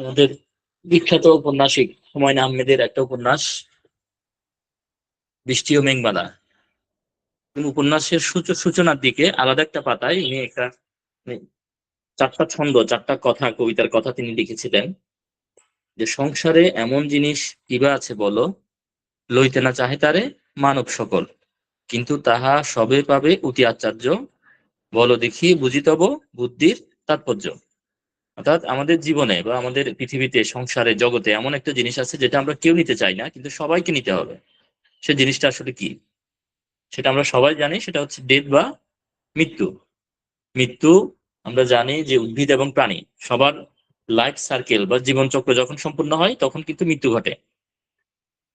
আমাদের বিখ্যাত উপন্যাসিক হুমায়ুন আহমেদের একটা উপন্যাস, বৃষ্টি ও মেঘমালা। উপন্যাসের সূচনার দিকে আলাদা একটা পাতায় উনি একটা মানে চারটা ছন্দ, চারটা কথা, কবিতার কথা তিনি লিখেছিলেন, যে সংসারে এমন জিনিস কিবা আছে বলো, লইতে না চাহে তারে মানব সকল, কিন্তু তাহা সবে পাবে অতি আচার্য বলো দেখি বুঝিতব বুদ্ধির তাৎপর্য। অর্থাৎ আমাদের জীবনে বা আমাদের পৃথিবীতে, সংসারে, জগতে এমন একটা জিনিস আছে যেটা আমরা কেউ নিতে চাই না, কিন্তু সবাইকে নিতে হবে। সে জিনিসটা আসলে কি? সেটা আমরা সবাই জানি, সেটা হচ্ছে ডেথ বা মৃত্যু। মৃত্যু আমরা জানি যে উদ্ভিদ এবং প্রাণী, সবার লাইফ সার্কেল বা জীবনচক্র যখন সম্পূর্ণ হয়, তখন কিন্তু মৃত্যু ঘটে।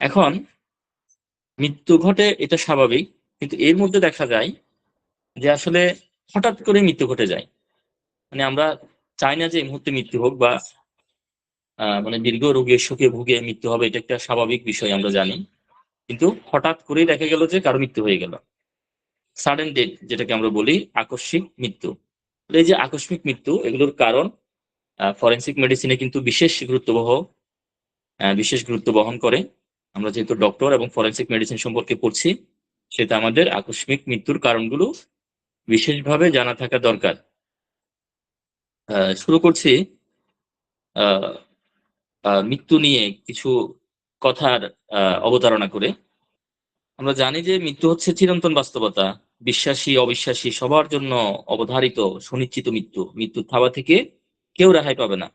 এখন, মৃত্যু ঘটে এটা স্বাভাবিক, কিন্তু এর মধ্যে দেখা যায় যে আসলে হঠাৎ করে মৃত্যু ঘটে যায়। মানে আমরা চাই না যে এই মুহূর্তে মৃত্যু হোক বা মানে দীর্ঘ রোগের শোকে ভুগে মৃত্যু হবে, এটা একটা স্বাভাবিক বিষয় আমরা জানি। কিন্তু হঠাৎ করেই দেখা গেল যে কারও মৃত্যু হয়ে গেল। সাডেন ডেথ যেটাকে আমরা বলি আকস্মিক মৃত্যু। এই যে আকস্মিক মৃত্যু, এগুলোর কারণ ফরেন্সিক মেডিসিনে কিন্তু বিশেষ গুরুত্ববহ বিশেষ গুরুত্ব বহন করে। আমরা যেহেতু ডক্টর এবং ফরেন্সিক মেডিসিন সম্পর্কে পড়ছি, সেটা আমাদের আকস্মিক মৃত্যুর কারণগুলো বিশেষভাবে জানা থাকা দরকার। শুরু করছি মৃত্যু নিয়ে কিছু কথার অবতারণা করে। আমরা জানি যে মৃত্যু হচ্ছে চিরন্তন বাস্তবতা, বিশ্বাসী, অবিশ্বাসী, সবার জন্য অবধারিত, সুনিশ্চিত মৃত্যু। মৃত্যুর থাবা থেকে কেউ রেহাই পাবে না।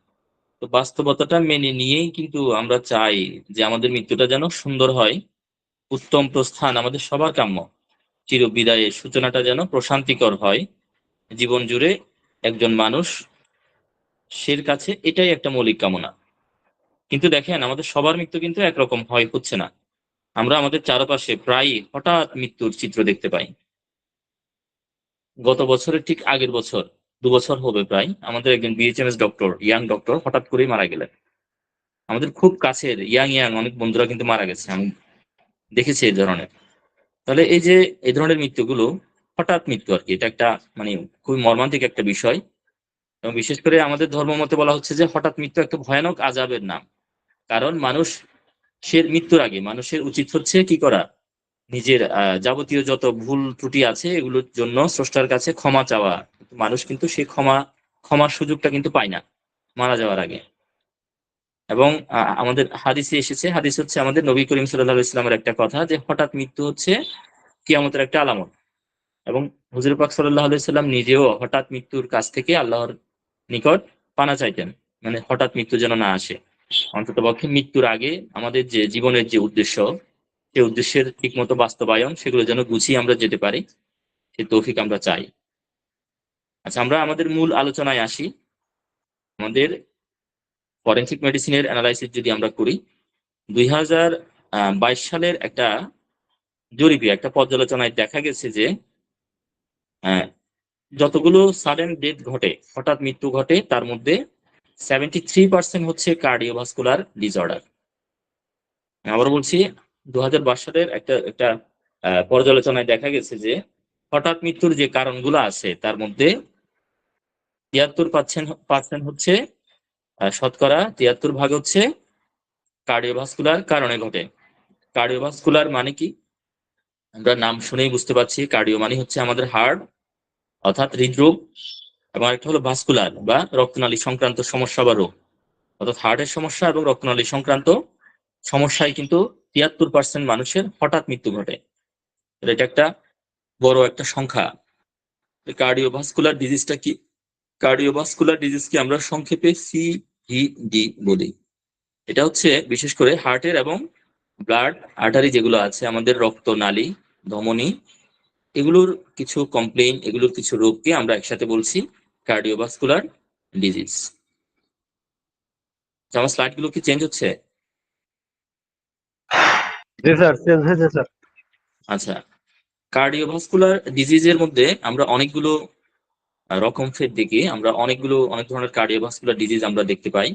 তো বাস্তবতাটা মেনে নিয়েই কিন্তু আমরা চাই যে আমাদের মৃত্যুটা যেন সুন্দর হয়, উত্তম প্রস্থান আমাদের সবার কাম্য। চির বিদায়ের সূচনাটা যেন প্রশান্তিকর হয়। জীবন জুড়ে একজন মানুষ সের কাছে এটাই একটা মৌলিক কামনা। কিন্তু দেখেন, আমাদের সবার মৃত্যু কিন্তু একরকম হয়, হচ্ছে না। আমরা আমাদের চারপাশে প্রায় হঠাৎ মৃত্যুর চিত্র দেখতে পাই। গত বছরের ঠিক আগের বছর, দু বছর হবে প্রায়, আমাদের একজন বিএচএমএস ডক্টর ইয়াং ডক্টর হঠাৎ করেই মারা গেলেন। আমাদের খুব কাছের ইয়াং ইয়াং অনেক বন্ধুরা কিন্তু মারা গেছে, আমি দেখেছি এই ধরনের। তাহলে এই যে, এই ধরনের মৃত্যুগুলো হঠাৎ মৃত্যু আর কি, এটা একটা মানে খুবই মর্মান্তিক একটা বিষয়। এবং বিশেষ করে আমাদের ধর্ম মতে বলা হচ্ছে যে হঠাৎ মৃত্যু একটা ভয়ানক আজাবের নাম। কারণ মানুষ সে মৃত্যুর আগে মানুষের উচিত হচ্ছে কি করা? নিজের যাবতীয় যত ভুল ত্রুটি আছে এগুলোর জন্য স্রষ্টার কাছে ক্ষমা চাওয়া। মানুষ কিন্তু সেই ক্ষমা, ক্ষমার সুযোগটা কিন্তু পায় না মারা যাওয়ার আগে। এবং আমাদের হাদিসে এসেছে, হাদিস হচ্ছে আমাদের নবী করিম সাল্লাহ ইসলামের একটা কথা যে হঠাৎ মৃত্যু হচ্ছে কিয়ামতের একটা আলামত। এবং হুজুর পাক সাল্লাহ আলাইসাল্লাম নিজেও হঠাৎ মৃত্যুর কাছ থেকে আল্লাহর নিকট পানা চাইতেন। মানে হঠাৎ মৃত্যু যেন না আসে। অন্তত পক্ষে মৃত্যুর আগে আমাদের যে জীবনের যে উদ্দেশ্য, সেই উদ্দেশ্যের ঠিক মতো বাস্তবায়ন, সেগুলো যেন গুছিয়ে আমরা যেতে পারি সে তৌফিক আমরা চাই। আচ্ছা আমরা আমাদের মূল আলোচনায় আসি। আমাদের ফরেন্সিক মেডিসিনের অ্যানালাইসিস যদি আমরা করি দুই হাজার বাইশ সালের একটা জরিপে, একটা পর্যালোচনায় দেখা গেছে যে যতগুলো সাডেন ডেথ ঘটে, হঠাৎ মৃত্যু ঘটে, তার মধ্যে সেভেন্টি থ্রি পার্সেন্ট হচ্ছে কার্ডিওভাস্কুলার ডিসঅর্ডার আবার বলছি দু হাজার সালের একটা একটা পর্যালোচনায় দেখা গেছে যে, হঠাৎ মৃত্যুর যে কারণগুলো আছে, তার মধ্যে তিয়াত্তর পার্সেন্ট পার্সেন্ট হচ্ছে শতকরা তিয়াত্তর ভাগ হচ্ছে কার্ডিওভাস্কুলার কারণে ঘটে। কার্ডিওভাস্কুলার মানে কি? আমরা নাম শুনেই বুঝতে পারছি কার্ডিও মানে হচ্ছে আমাদের হার্ট অর্থাৎ হৃদরোগ, এবং একটা হলো ভাস্কুলার বা রক্তনালী সংক্রান্ত সমস্যা বা রোগ। অর্থাৎ হার্টের সমস্যা এবং রক্তনালী সংক্রান্ত সমস্যায় কিন্তু তিয়াত্তর পার্সেন্ট মানুষের হঠাৎ মৃত্যু ঘটে। এটা একটা বড় একটা সংখ্যা। কার্ডিওভাস্কুলার ডিজিজটা কি? কার্ডিওভাস্কুলার ডিজিজকে আমরা সংক্ষেপে সিভিডি বলি। এটা হচ্ছে বিশেষ করে হার্টের এবং ব্লাড আর্টারি যেগুলো আছে, আমাদের রক্ত নালী ধমনী এগুলোর কিছু কমপ্লেইন এগুলোর কিছু রোগকে আমরা একসাথে বলছি কার্ডিওভাস্কুলার ডিজিজ আমার স্লাইডগুলো কি চেঞ্জ হচ্ছে? আচ্ছা কার্ডিওভাস্কুলার ডিজিজের মধ্যে আমরা অনেকগুলো রকম ফের দেখি আমরা অনেকগুলো অনেক ধরনের কার্ডিওভাস্কুলার ডিজিজ আমরা দেখতে পাই।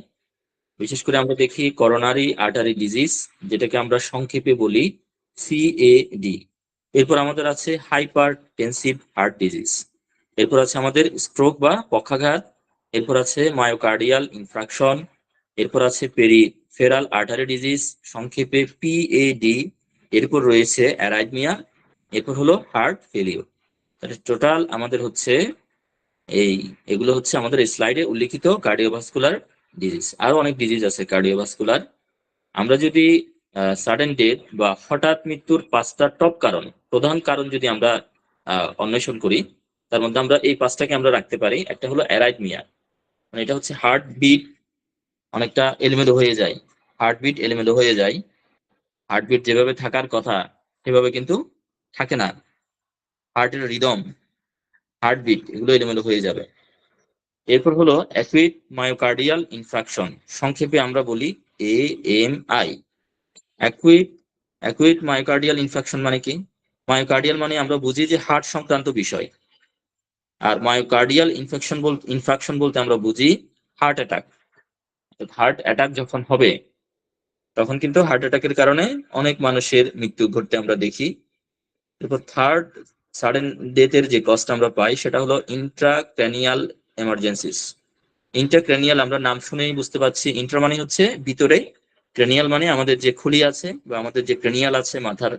বিশেষ করে আমরা দেখি করোনারি আর্টারি ডিজিজ যেটাকে আমরা সংক্ষেপে বলি সিএডি এরপর আমাদের আছে হাইপার টেনসিভ হার্ট ডিজিজ। এরপর আছে আমাদের স্ট্রোক বা পক্ষাঘাত। এরপর আছে মায়োকার্ডিয়াল ইনফ্রাকশন। এরপর আছে পেরি ফেরাল আর্টারি ডিজিজ, সংক্ষেপে পিএডি এরপর রয়েছে অ্যারাইডমিয়া। এরপর হলো হার্ট ফেলিওর। তাহলে টোটাল আমাদের হচ্ছে এই, এগুলো হচ্ছে আমাদের স্লাইডে উল্লিখিত কার্ডিওভাস্কুলার ডিজিজ। আরও অনেক ডিজিজ আছে কার্ডিওভাস্কুলার। আমরা যদি সাডেন ডেথ বা হঠাৎ মৃত্যুর পাঁচটা টপ কারণ। প্রধান কারণ যদি আমরা অন্বেষণ করি, তার মধ্যে আমরা এই পাঁচটাকে আমরা রাখতে পারি। একটা হলো অ্যারাইথমিয়া মানে এটা হচ্ছে হার্ট বিট অনেকটা এলোমেলো হয়ে যায়। হার্ট বিট এলোমেলো হয়ে যায়। হার্ট বিট যেভাবে থাকার কথা, সেভাবে কিন্তু থাকে না। হার্টের রিদম হার্ট বিট এগুলো এলোমেলো হয়ে যাবে। এরপর হলো অ্যাকুইট মায়োকার্ডিয়াল ইনফ্রাকশন সংক্ষেপে আমরা বলি A M I acute acute myocardial infarction মানে কি? মায়োকার্ডিয়াল মানে আমরা বুঝি যে হার্ট সংক্রান্ত বিষয়। আর মায়োকার্ডিয়াল ইনফেকশন বল ইনফ্রাকশন বলতে আমরা বুঝি হার্ট অ্যাটাক হার্ট অ্যাটাক যখন হবে, তখন কিন্তু হার্ট অ্যাটাকের কারণে অনেক মানুষের মৃত্যু ঘটতে আমরা দেখি। এরপর থার্ড সাডেন ডেথের যে কষ্ট আমরা পাই, সেটা হলো ইন্ট্রাক্র্যানিয়াল এমার্জেন্সিস ইন্ট্রাক্র্যানিয়াল আমরা নাম শুনেই বুঝতে পারছি। ইন্ট্রা মানে হচ্ছে ভিতরে ক্র্যানিয়াল মানে আমাদের যে খুলি আছে বা আমাদের যে ক্রেনিয়াল আছে মাথার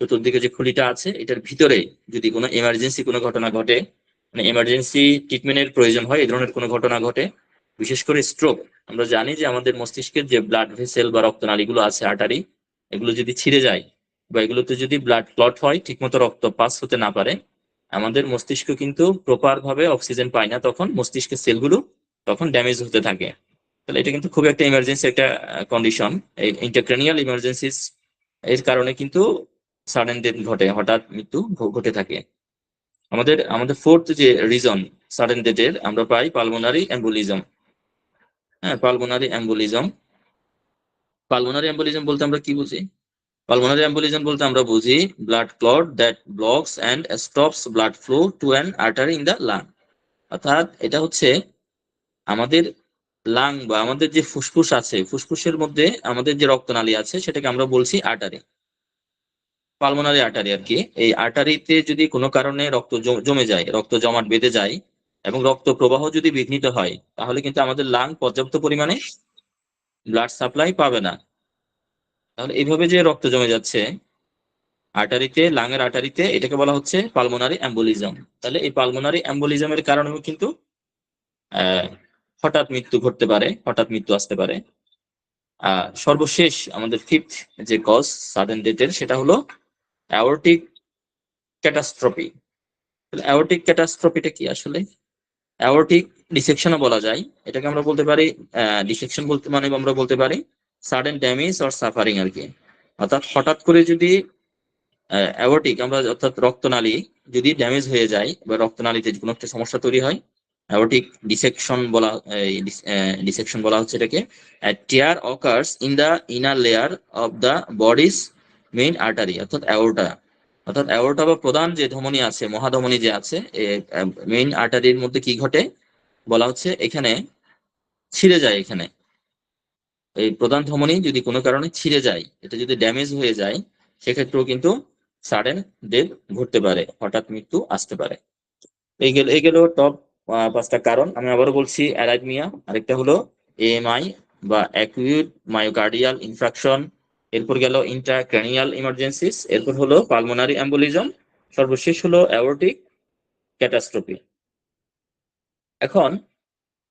চতুর্দিকে যে খুলিটা আছে, এটার ভিতরে যদি কোনো এমার্জেন্সি কোনো ঘটনা ঘটে মানে এমার্জেন্সি ট্রিটমেন্টের প্রয়োজন হয় এই ধরনের কোনো ঘটনা ঘটে, বিশেষ করে স্ট্রোক আমরা জানি যে আমাদের মস্তিষ্কের যে ব্লাড ভেসেল বা রক্তনালীগুলো আছে আর্টারি এগুলো যদি ছিঁড়ে যায় বা এগুলোতে যদি ব্লাড ক্লট হয়, ঠিকমতো রক্ত পাস হতে না পারে, আমাদের মস্তিষ্ক কিন্তু প্রপার ভাবে অক্সিজেন পায় না, তখন মস্তিষ্কের সেলগুলো তখন ড্যামেজ হতে থাকে। তাহলে এটা কিন্তু খুব একটা ইমার্জেন্সি একটা কন্ডিশন এই ইন্টারক্রেনিয়াল ইমার্জেন্সিস এর কারণে কিন্তু সাডেন ডেথ ঘটে, হঠাৎ মৃত্যু ঘটে থাকে। আমাদের আমাদের ফোর্থ যে রিজন সাডেন ডেথের আমরা পাই পালমোনারি অ্যাম্বুলিজম হ্যাঁ পালমোনারি অ্যাম্বুলিজম পালমোনারি অ্যাম্বুলিজম বলতে আমরা কি বুঝি? পালমোনারি অ্যাম্বুলিজম বলতে আমরা বুঝি blood clot that blocks and stops blood flow to an artery in the lung অর্থাৎ এটা হচ্ছে আমাদের লাং বা আমাদের যে ফুসফুস আছে, ফুসফুসের মধ্যে আমাদের যে রক্তনালী আছে, সেটাকে আমরা বলছি আর্টারি। পালমোনারি আর্টারি আর কি। এই আর্টারিতে যদি কোনো কারণে রক্ত জমে যায়, রক্ত জমাট বেঁধে যায় এবং রক্ত প্রবাহ যদি বিঘ্নিত হয়, তাহলে কিন্তু আমাদের লাং পর্যাপ্ত পরিমাণে ব্লাড সাপ্লাই পাবে না। তাহলে এইভাবে যে রক্ত জমে যাচ্ছে, আর্টারিতে লাঙের আর্টারিতে, এটাকে বলা হচ্ছে পালমোনারি অ্যাম্বুলিজম। তাহলে এই পালমোনারি অ্যাম্বুলিজমের কারণেও কিন্তু হঠাৎ মৃত্যু ঘটতে পারে, হঠাৎ মৃত্যু আসতে পারে। সর্বশেষ আমাদের ফিফথ যে কজ সাডেন ডেথের সেটা হলো অ্যাওরটিক ক্যাটাস্ট্রফি অ্যাওরটিক ক্যাটাস্ট্রফিটা কি আসলে? অ্যাওরটিক ডিসেকশনও বলা যায়। এটাকে আমরা বলতে পারি ডিসেকশন বলতে মানে আমরা বলতে পারি সাডেন ড্যামেজ অর সাফারিং আর কি। অর্থাৎ হঠাৎ করে যদি অ্যাওরটিক আমরা অর্থাৎ রক্তনালী যদি ড্যামেজ হয়ে যায় বা রক্তনালীতে কোনো একটা সমস্যা তৈরি হয় অ্যাওরটিক ডিসেকশন বলা ডিসেকশন বলা হচ্ছে এটাকে। Tear occurs in the inner layer of the body's main artery অর্থাৎ অ্যাওরটা অর্থাৎ অ্যাওরটা বা প্রধান যে ধমনী আছে, মহাধমনী যে আছে মেইন আর্টারির মধ্যে কি ঘটে? বলা হচ্ছে এখানে ছিঁড়ে যায় এখানে। এই প্রধান ধমনী যদি কোনো কারণে ছিঁড়ে যায়, এটা যদি ড্যামেজ হয়ে যায়, সেক্ষেত্রেও কিন্তু সাডেন ডেথ ঘটতে পারে, হঠাৎ মৃত্যু আসতে পারে। এই গেল এই গেল টপ পাঁচটা কারণ। আমি আবারও বলছি, অ্যারাইথমিয়া, আরেকটা হলো এএমআই বা অ্যাকিউট মায়োকার্ডিয়াল ইনফ্রাকশন এরপর গেল ইন্ট্রাক্র্যানিয়াল ইমার্জেন্সিস এরপর হলো পালমোনারি অ্যাম্বুলিজম সর্বশেষ হলো অ্যাওরটিক ক্যাটাস্ট্রোপি এখন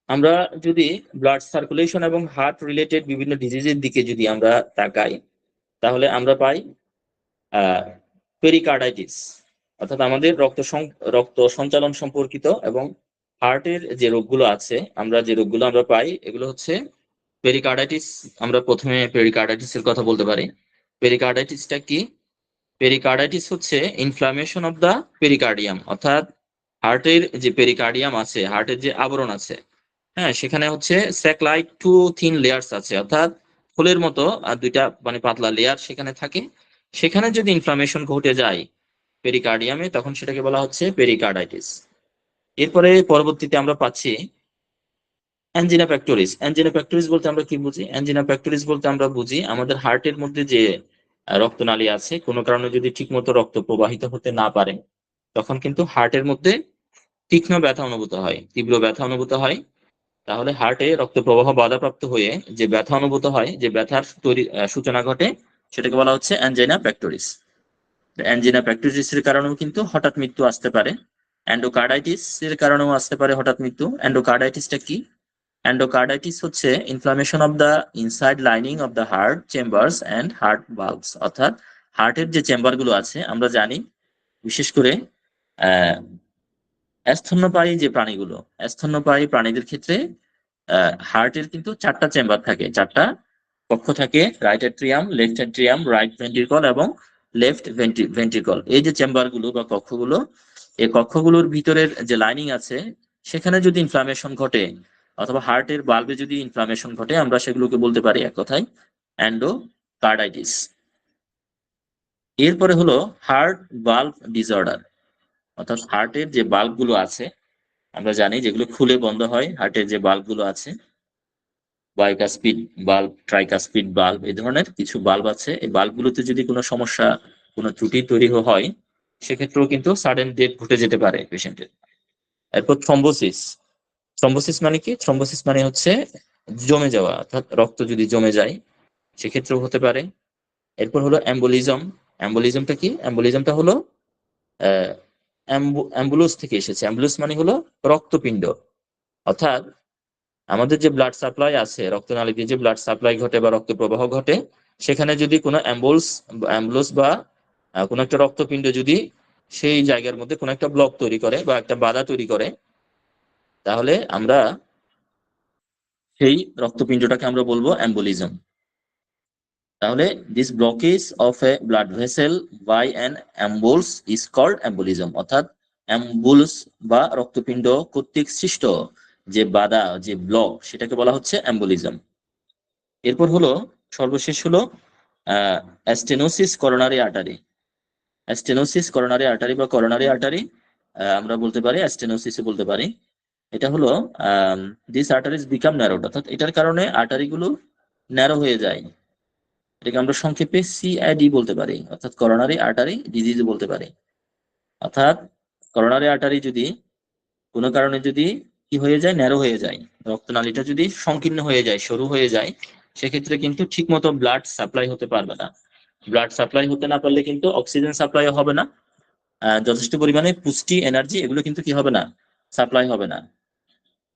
আমরা যদি ব্লাড সার্কুলেশন এবং হার্ট রিলেটেড বিভিন্ন ডিজিজের দিকে যদি আমরা তাকাই, তাহলে আমরা পাই পেরিকার্ডাইটিস অর্থাৎ আমাদের রক্ত রক্ত সঞ্চালন সম্পর্কিত এবং হার্টের যে রোগগুলো আছে, আমরা যে রোগগুলো আমরা পাই, এগুলো হচ্ছে পেরিকার্ডাইটিস আমরা প্রথমে পেরিকার্ডাইটিস এর কথা বলতে পারি। পেরিকার্ডাইটিসটা কি? পেরিকার্ডাইটিস হচ্ছে ইনফ্লামেশন অফ দা পেরিকার্ডিয়াম অর্থাৎ হার্টের যে পেরিকার্ডিয়াম আছে হার্টের যে আবরণ আছে হ্যাঁ সেখানে হচ্ছে স্যাকলাইট টু থিন লেয়ার্স আছে, অর্থাৎ ফুলের মতো, আর দুইটা মানে পাতলা লেয়ার সেখানে থাকে। সেখানে যদি ইনফ্লামেশন ঘটে যায় পেরিকার্ডিয়ামে তখন সেটাকে বলা হচ্ছে পেরিকার্ডাইটিস এরপরে পরবর্তীতে আমরা পাচ্ছি অ্যাঞ্জিনা প্যাক্টোরিস অ্যাঞ্জিনা প্যাক্টোরিস বলতে আমরা কি বুঝি? অ্যাঞ্জিনা প্যাক্টোরিস বলতে আমরা বুঝি আমাদের হার্টের মধ্যে যে রক্তনালী আছে, কোনো কারণে যদি ঠিকমতো রক্ত প্রবাহিত হতে না পারে, তখন কিন্তু হার্টের মধ্যে তীক্ষ্ণ ব্যথা অনুভূত হয়, তীব্র ব্যথা অনুভূত হয়। তাহলে হার্টে রক্ত প্রবাহ বাধাপ্রাপ্ত হয়ে যে ব্যথা অনুভূত হয়, যে ব্যথার তৈরি সূচনা ঘটে, সেটাকে বলা হচ্ছে অ্যাঞ্জাইনা প্যাক্টোরিস অ্যাঞ্জিনা প্যাক্টোরিস এর কারণেও কিন্তু হঠাৎ মৃত্যু আসতে পারে। অ্যান্ডোকার্ডাইটিস এর কারণেও আসতে পারে হঠাৎ মৃত্যু। অ্যান্ডোকার্ডাইটিসটা কি? অ্যান্ডোকার্ডাইটিস হচ্ছে inflammation of the inside lining of the heart chambers and heart valves অর্থাৎ হার্টের যে চেম্বারগুলো আছে, আমরা জানি, বিশেষ করে স্তন্যপায়ী যে প্রাণীগুলো, স্তন্যপায়ী প্রাণীদের ক্ষেত্রে হার্টের কিন্তু চারটা চেম্বার থাকে। চারটা কক্ষ থাকে right atrium left atrium right ventricle এবং লেফট ভেন্ট্রিকল এই যে চেম্বারগুলো বা কক্ষগুলো এই কক্ষগুলোর ভিতরের যে লাইনিং আছে, সেখানে যদি ইনফ্লামেশন ঘটে, অথবা হার্টের বাল্বে যদি ইনফ্লামেশন ঘটে, আমরা সেগুলোকে বলতে পারি এক কথায় অ্যান্ডোকার্ডাইটিস এরপরে হলো হার্ট বাল্ব ডিসঅর্ডার অর্থাৎ হার্টের যে বাল্বগুলো আছে, আমরা জানি যেগুলো খুলে বন্ধ হয় হার্টের যে বাল্বগুলো আছে বাইকাস্পিড বাল্ব ট্রাইকাস্পিড বাল্ব এই ধরনের কিছু বাল্ব আছে। এই বাল্বগুলোতে যদি কোনো সমস্যা, কোনো ত্রুটি তৈরি হয় সেক্ষেত্রেও কিন্তু সাডেন ডেথ ঘটে যেতে পারে পেশেন্টের এরপর থ্রম্বোসিস থ্রম্বোসিস মানে কি? থ্রম্বোসিস মানে হচ্ছে জমে যাওয়া, অর্থাৎ রক্ত যদি জমে যায়, সেক্ষেত্রেও হতে পারে। এরপর হলো অ্যাম্বোলিজম অ্যাম্বোলিজমটা কি? অ্যাম্বোলিজমটা হলো অ্যাম্বুলোস থেকে এসেছে। অ্যাম্বুলোস মানে হলো রক্তপিণ্ড। অর্থাৎ আমাদের যে ব্লাড সাপ্লাই আছে রক্তনালী দিয়ে যে ব্লাড সাপ্লাই ঘটে বা রক্ত প্রবাহ ঘটে, সেখানে যদি কোনো অ্যাম্বুলস অ্যাম্বুলোস বা কোনো একটা রক্তপিণ্ড যদি সেই জায়গার মধ্যে কোনো একটা ব্লক তৈরি করে বা একটা বাধা তৈরি করে, তাহলে আমরা সেই রক্তপিণ্ডটাকে আমরা বলব অ্যাম্বুলিজম তাহলে this blockage of a blood vessel by an embolus is called embolism অর্থাৎ অ্যাম্বুলস বা রক্তপিণ্ড কর্তৃক সৃষ্ট যে বাধা, যে ব্লক সেটাকে বলা হচ্ছে অ্যাম্বুলিজম এরপর হলো, সর্বশেষ হলো stenosis coronary artery stenosis coronary artery বা করোনারি আর্টারি আমরা বলতে পারি অ্যাস্টেনোসিস বলতে পারি। এটা হলো দিস আর্টারিজ বিকাম ন্যারোড অর্থাৎ এটার কারণে আর্টারি গুলো ন্যারো হয়ে যায়। এটাকে আমরা সংক্ষেপে সিআইডি বলতে পারি, অর্থাৎ করোনারি আর্টারি ডিজিজ বলতে পারি। অর্থাৎ করোনারি আর্টারি যদি কোনো কারণে যদি কি হয়ে যায় ন্যারো হয়ে যায়, রক্তনালীটা যদি সংকীর্ণ হয়ে যায়, সরু হয়ে যায়, সেক্ষেত্রে কিন্তু ঠিকমতো ব্লাড সাপ্লাই হতে পারবে না। ব্লাড সাপ্লাই হতে না পারলে কিন্তু অক্সিজেন সাপ্লাই হবে না। যথেষ্ট পরিমাণে পুষ্টি এনার্জি এগুলো কিন্তু কি হবে না? সাপ্লাই হবে না।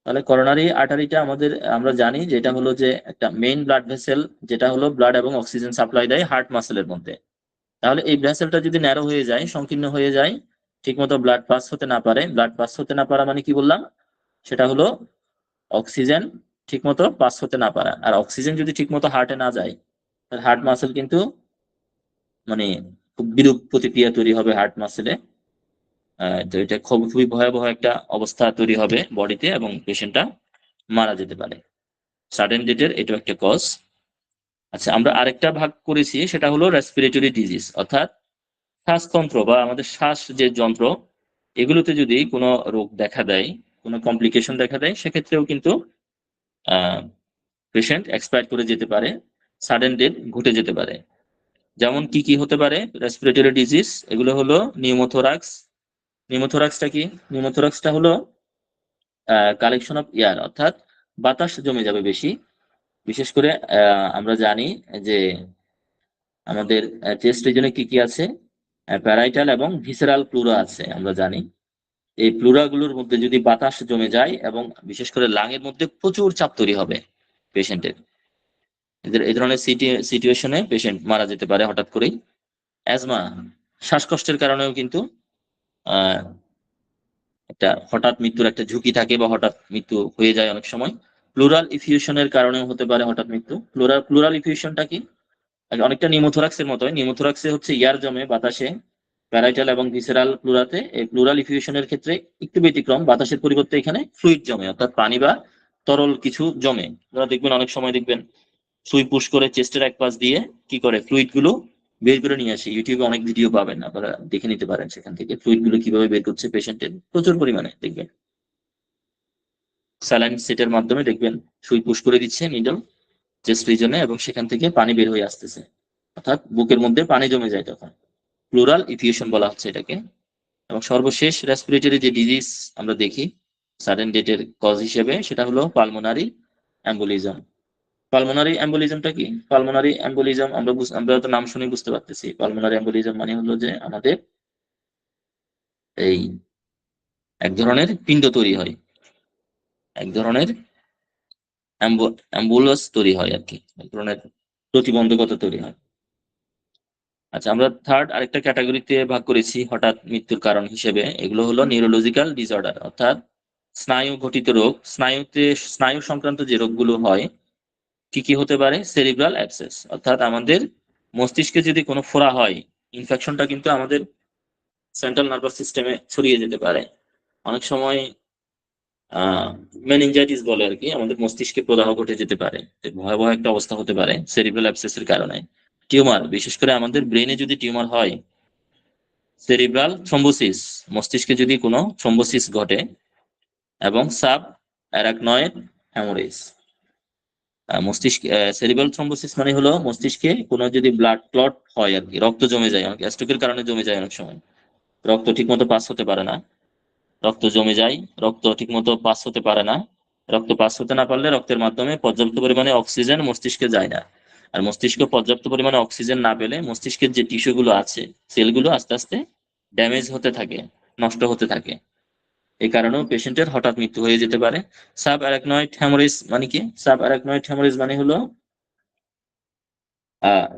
তাহলে করোনারি আর্টারিটা আমাদের, আমরা জানি যে এটা হলো যে একটা মেইন ব্লাড ভেসেল যেটা হলো ব্লাড এবং অক্সিজেন সাপ্লাই দেয় হার্ট মাসেলের মধ্যে। তাহলে এই ভেসেলটা যদি ন্যারো হয়ে যায়, সংকীর্ণ হয়ে যায়, ঠিকমতো ব্লাড পাস হতে না পারে ব্লাড পাস হতে না পারা মানে কি বললাম? সেটা হলো অক্সিজেন ঠিকমতো পাস হতে না পারা। আর অক্সিজেন যদি ঠিকমতো হার্টে না যায়, তাহলে হার্ট মাসেল কিন্তু মানে খুব বিরূপ প্রতিক্রিয়া তৈরি হবে হার্ট মাসেলে তো এটা খুব, খুবই ভয়াবহ একটা অবস্থা তৈরি হবে বডিতে এবং পেশেন্টটা মারা যেতে পারে। সাডেন ডেথের এটাও একটা কজ আচ্ছা আমরা আরেকটা ভাগ করেছি, সেটা হলো রেসপিরেটরি ডিজিজ অর্থাৎ শ্বাসতন্ত্র বা আমাদের শ্বাস যে যন্ত্র, এগুলোতে যদি কোনো রোগ দেখা দেয়, কোনো কমপ্লিকেশন দেখা দেয়, সেক্ষেত্রেও কিন্তু পেশেন্ট এক্সপায়ার করে যেতে পারে সাডেন ডেথ ঘটে যেতে পারে। যেমন কি কি হতে পারে? রেসপিরেটরি ডিজিজ এগুলো হলো নিউমোথোরাক্স নিউমোথোরাক্সটা কি? নিউমোথোরাক্সটা হলো কালেকশন অফ এয়ার অর্থাৎ বাতাস জমে যাবে বেশি। বিশেষ করে আমরা জানি যে আমাদের চেস্ট রিজনে কি কি আছে? প্যারাইটাল এবং ভিসেরাল প্লুরা আছে, আমরা জানি। এই প্লুরা গুলোর মধ্যে যদি বাতাস জমে যায় এবং বিশেষ করে লাঙের মধ্যে প্রচুর চাপ তৈরি হবে পেশেন্টের এদের, এই ধরনের সিচুয়েশনে পেশেন্ট মারা যেতে পারে হঠাৎ করেই। অ্যাজমা, শ্বাসকষ্টের কারণেও কিন্তু একটা হঠাৎ মৃত্যুর একটা ঝুঁকি থাকে বা হঠাৎ মৃত্যু হয়ে যায় অনেক সময়। প্লুরাল ইফিউশনের কারণেও হতে পারে হঠাৎ মৃত্যু। প্লুরাল প্লুরাল ইফিউশনটা কি? অনেকটা নিউমোথোরাক্সের মতোই। নিউমোথোরাক্সে হচ্ছে ইয়ার জমে বাতাসে, প্যারাইটাল এবং ভিসেরাল প্লুরাতে। এই প্লুরাল ইফিউশনের ক্ষেত্রে একটু ব্যতিক্রম, বাতাসের পরিবর্তে এখানে ফ্লুইড জমে, অর্থাৎ পানি বা তরল কিছু জমে। আপনারা দেখবেন, অনেক সময় দেখবেন সুই পুশ করে চেস্টের এক পাশ দিয়ে কি করে ফ্লুইডগুলো বের করে নিয়ে আসে। ইউটিউবে অনেক ভিডিও পাবেন, আপনারা দেখে নিতে পারেন সেখান থেকে ফ্লুইডগুলো কীভাবে বের করছে পেশেন্টের প্রচুর পরিমাণে দেখবেন। স্যালাইন সেটের মাধ্যমে দেখবেন সুই পুশ করে দিচ্ছে নিডল চেস্ট রিজনে এবং সেখান থেকে পানি বের হয়ে আসতেছে। অর্থাৎ বুকের মধ্যে পানি জমে যায় তখন। প্লুরাল ইফিউশন বলা হচ্ছে এটাকে। এবং সর্বশেষ রেসপিরেটরি যে ডিজিজ আমরা দেখি সাডেন ডেথের কজ হিসেবে, সেটা হলো পালমোনারি অ্যাম্বুলিজম পালমোনারি অ্যাম্বুলিজমটা কি? পালমোনারি অ্যাম্বুলিজম আমরা আমরা তো নাম শুনে বুঝতে পারতেছি। পালমোনারি অ্যাম্বুলিজম মানে হলো যে আমাদের এই এক ধরনের পিণ্ড তৈরি হয়। এক ধরনের অ্যাম্বুলাস তৈরি হয় আর কি। এক ধরনের প্রতিবন্ধকতা তৈরি হয়। আচ্ছা আমরা থার্ড আরেকটা ক্যাটাগরিতে ভাগ করেছি হঠাৎ মৃত্যুর কারণ হিসেবে। এগুলো হলো নিউরোলজিক্যাল ডিসঅর্ডার অর্থাৎ স্নায়ু ঘটিত রোগ। স্নায়ুতে, স্নায়ু সংক্রান্ত যে রোগগুলো হয় কি কি হতে পারে? সেরিব্রাল অ্যাবসেস অর্থাৎ আমাদের মস্তিষ্কে যদি কোনো ফোড়া হয় ইনফেকশনটা কিন্তু আমাদের সেন্ট্রাল নার্ভাস সিস্টেমে ছড়িয়ে যেতে পারে। অনেক সময় মেনিনজাইটিস বলে আর কি, আমাদের মস্তিষ্কে প্রদাহ ঘটে যেতে পারে। ভয়াবহ একটা অবস্থা হতে পারে সেরিব্রাল অ্যাবসেসের কারণে। টিউমার, বিশেষ করে আমাদের ব্রেনে যদি টিউমার হয় সেরিব্রাল থ্রম্বোসিস মস্তিষ্কে যদি কোনো থ্রম্বোসিস ঘটে, এবং সাব অ্যারাকনয়েড হ্যামোরেজ মস্তিষ্ক সেরিব্রাল থ্রম্বোসিস মানে হলো মস্তিষ্কে কোনো যদি ব্লাড ক্লট হয় আর কি, রক্ত জমে যায় অনেক স্ট্রোকের কারণে জমে যায় অনেক সময়। রক্ত ঠিকমতো পাস হতে পারে না। রক্ত জমে যায়, রক্ত ঠিকমতো পাস হতে পারে না। রক্ত পাস হতে না পারলে রক্তের মাধ্যমে পর্যাপ্ত পরিমাণে অক্সিজেন মস্তিষ্কে যায় না। আর মস্তিষ্ক পর্যাপ্ত পরিমাণে অক্সিজেন না পেলে মস্তিষ্কের যে টিস্যুগুলো আছে সেলগুলো আস্তে আস্তে ড্যামেজ হতে থাকে, নষ্ট হতে থাকে। এই কারণেও পেশেন্টের হঠাৎ মৃত্যু হয়ে যেতে পারে। সাব অ্যারাকনয়েড হ্যামোরেজ মানে কি? সাব অ্যারাকনয়েড হ্যামোরেজ মানে হলো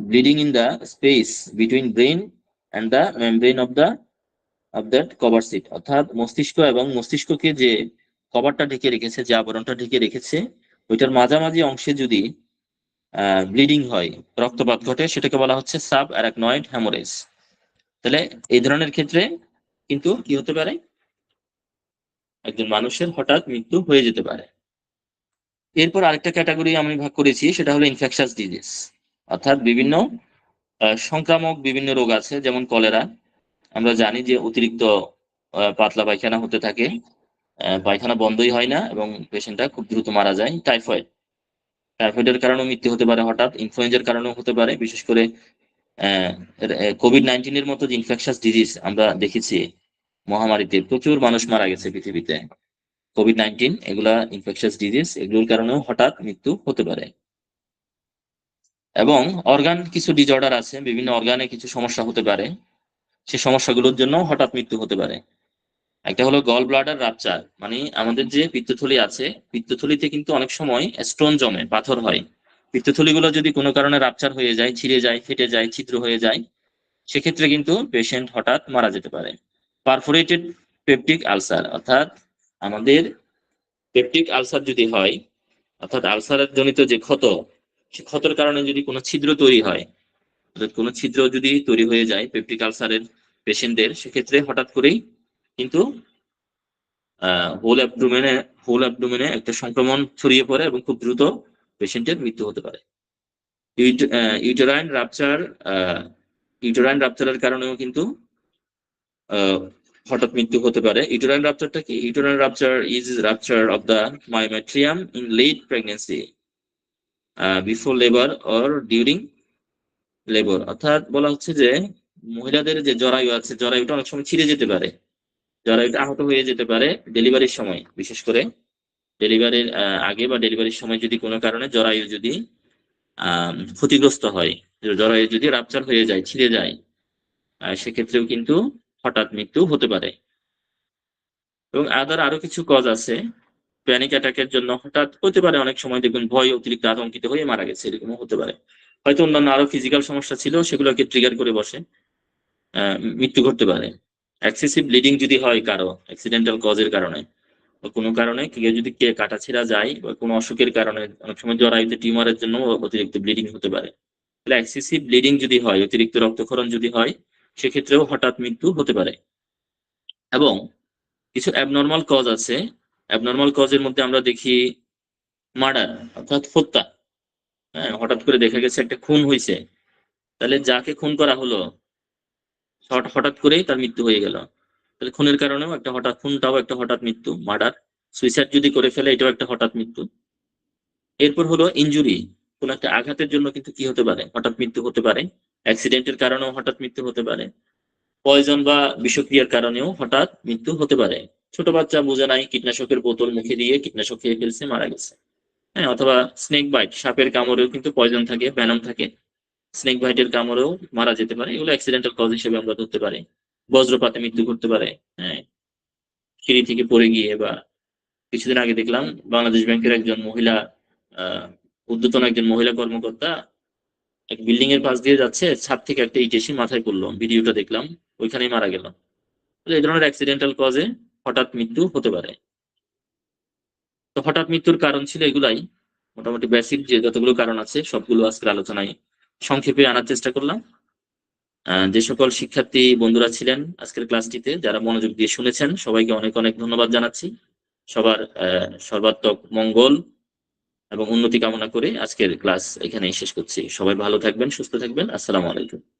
bleeding in the space between brain and the membrane of the of that cover sit অর্থাৎ মস্তিষ্ক এবং মস্তিষ্ককে যে কভারটা ঢেকে রেখেছে, যে আবরণটা ঢেকে রেখেছে, ওইটার মাঝামাঝি অংশে যদি ব্লিডিং হয়, রক্তপাত ঘটে, সেটাকে বলা হচ্ছে সাব অ্যারাকনয়েড হ্যামোরেজ। তাহলে এই ধরনের ক্ষেত্রে কিন্তু কি হতে পারে? একজন মানুষের হঠাৎ মৃত্যু হয়ে যেতে পারে। এরপর আরেকটা ক্যাটাগরি আমি ভাগ করেছি, সেটা হলো ইনফেকশাস ডিজিজ অর্থাৎ বিভিন্ন সংক্রামক বিভিন্ন রোগ আছে, যেমন কলেরা। আমরা জানি যে অতিরিক্ত পাতলা পায়খানা হতে থাকে। পায়খানা বন্ধই হয় না এবং পেশেন্টটা খুব দ্রুত মারা যায়। টাইফয়েড। টাইফয়েডের কারণেও মৃত্যু হতে পারে হঠাৎ ইনফ্লুয়েঞ্জার কারণেও হতে পারে। বিশেষ করে কোভিড নাইন্টিনের মতো যে ইনফেকশাস ডিজিজ আমরা দেখেছি মহামারীতে প্রচুর মানুষ মারা গেছে পৃথিবীতে। কোভিড নাইন্টিন এগুলা ইনফেকশাস ডিজিজ এগুলোর কারণেও হঠাৎ মৃত্যু হতে পারে। এবং অর্গান কিছু ডিজঅর্ডার আছে, বিভিন্ন অর্গানে কিছু সমস্যা হতে পারে। সে সমস্যাগুলোর জন্য হঠাৎ মৃত্যু হতে পারে। একটা হলো গল ব্লাডার রাপচার মানে আমাদের যে পিত্তথলি আছে, পিত্তথলিতে কিন্তু অনেক সময় স্টোন জমে, পাথর হয়। পিত্তথলিগুলো যদি কোনো কারণে রাপচার হয়ে যায়, ছিঁড়ে যায়, ফেটে যায়, ছিদ্র হয়ে যায়, সেক্ষেত্রে কিন্তু পেশেন্ট হঠাৎ মারা যেতে পারে। পারফোরেটেড পেপটিক আলসার অর্থাৎ আমাদের পেপটিক আলসার যদি হয়, অর্থাৎ আলসারের জনিত যে ক্ষত, সে ক্ষতর কারণে যদি কোনো ছিদ্র তৈরি হয়, অর্থাৎ কোনো ছিদ্র যদি তৈরি হয়ে যায় পেপটিক আলসারের পেশেন্টদের সেক্ষেত্রে হঠাৎ করেই কিন্তু হোল অ্যাবডোমেনে হোল অ্যাবডোমেনে একটা সংক্রমণ ছড়িয়ে পড়ে এবং খুব দ্রুত পেশেন্টের মৃত্যু হতে পারে। ইউটেরাইন রাপচার ইউটেরাইন রাপচারের কারণেও কিন্তু হঠাৎ মৃত্যু হতে পারে। ইউটেরাইন রাপচারটা কি? Uterine rupture is rupture of the myometrium in late pregnancy before labour or during labour অর্থাৎ বলা হচ্ছে যে মহিলাদের যে জরায়ু আছে, জরায়ুটা অনেক সময় ছিঁড়ে যেতে পারে। জরায়ুটা আহত হয়ে যেতে পারে ডেলিভারির সময়, বিশেষ করে ডেলিভারির আগে বা ডেলিভারির সময় যদি কোনো কারণে জরায়ু যদি ক্ষতিগ্রস্ত হয়, জরায়ু যদি রাপচার হয়ে যায়, ছিঁড়ে যায় সেক্ষেত্রেও কিন্তু হঠাৎ মৃত্যু হতে পারে। এবং আদার আরও কিছু কজ আছে। প্যানিক অ্যাটাকের জন্য হঠাৎ হতে পারে, অনেক সময় দেখবেন ভয়, অতিরিক্ত আতঙ্কিত হয়ে মারা গেছে, এরকমও হতে পারে। হয়তো অন্যান্য আরও ফিজিক্যাল সমস্যা ছিল, সেগুলোকে ট্রিগার করে বসে মৃত্যু ঘটতে পারে। এক্সেসিভ ব্লিডিং যদি হয় কারও অ্যাক্সিডেন্টাল কজের কারণে, বা কোনো কারণে, কেউ যদি কে কাটা ছেঁড়া যায়, বা কোনো অসুখের কারণে, অনেক সময় জরায়ুতে টিউমারের জন্য অতিরিক্ত ব্লিডিং হতে পারে। তাহলে এক্সেসিভ ব্লিডিং যদি হয়, অতিরিক্ত রক্তক্ষরণ যদি হয় সেক্ষেত্রেও হঠাৎ মৃত্যু হতে পারে। এবং কিছু অ্যাবনর্মাল কজ আছে। অ্যাবনর্মাল কজের মধ্যে আমরা দেখি মার্ডার অর্থাৎ হত্যা। হ্যাঁ হঠাৎ করে দেখা গেছে একটা খুন হয়েছে তাহলে যাকে খুন করা হলো হঠাৎ করেই তার মৃত্যু হয়ে গেল। তাহলে খুনের কারণেও একটা হঠাৎ খুনটাও একটা হঠাৎ মৃত্যু মার্ডার সুইসাইড যদি করে ফেলে, এটাও একটা হঠাৎ মৃত্যু। এরপর হলো ইনজুরি কোন একটা আঘাতের জন্য কিন্তু কি হতে পারে? হঠাৎ মৃত্যু হতে পারে। অ্যাক্সিডেন্টের কারণেও হঠাৎ মৃত্যু হতে পারে। পয়জন বা বিষক্রিয়ার কারণেও হঠাৎ মৃত্যু হতে পারে। ছোট বাচ্চা বোঝে নাই, কীটনাশকের বোতল মুখে দিয়ে কীটনাশক খেয়ে ফেলছে, মারা গেছে। হ্যাঁ অথবা স্নেক বাইট সাপের কামড়েও কিন্তু পয়জন থাকে ভ্যানম থাকে। স্নেক বাইটের কামড়েও মারা যেতে পারে। এগুলো অ্যাক্সিডেন্টাল কজ হিসেবে আমরা ধরতে পারি। বজ্রপাতে মৃত্যু ঘটতে পারে। হ্যাঁ সিঁড়ি থেকে পড়ে গিয়ে বা কিছুদিন আগে দেখলাম, বাংলাদেশ ব্যাংকের একজন মহিলা, আহ উদ্যতন একজন মহিলা কর্মকর্তা এক বিল্ডিং এর পাশ দিয়ে যাচ্ছে, ছাদ থেকে একটা ইট এসে মাথায় পড়ল, ভিডিওটা দেখলাম, ওইখানেই মারা গেল। এই ধরনের অ্যাক্সিডেন্টাল কজে হঠাৎ মৃত্যু হতে পারে। তো হঠাৎ মৃত্যুর কারণ ছিল এগুলাই। মোটামুটি বেসিক যে যতগুলো কারণ আছে, সবগুলো আজকের আলোচনায় সংক্ষেপে আনার চেষ্টা করলাম। যে সকল শিক্ষার্থী বন্ধুরা ছিলেন আজকের ক্লাসটিতে, যারা মনোযোগ দিয়ে শুনেছেন, সবাইকে অনেক অনেক ধন্যবাদ জানাচ্ছি। সবার সর্বাত্মক মঙ্গল এবং উন্নতি কামনা করে আজকের ক্লাস এখানেই শেষ করছি। সবাই ভালো থাকবেন, সুস্থ থাকবেন। আসসালামু আলাইকুম।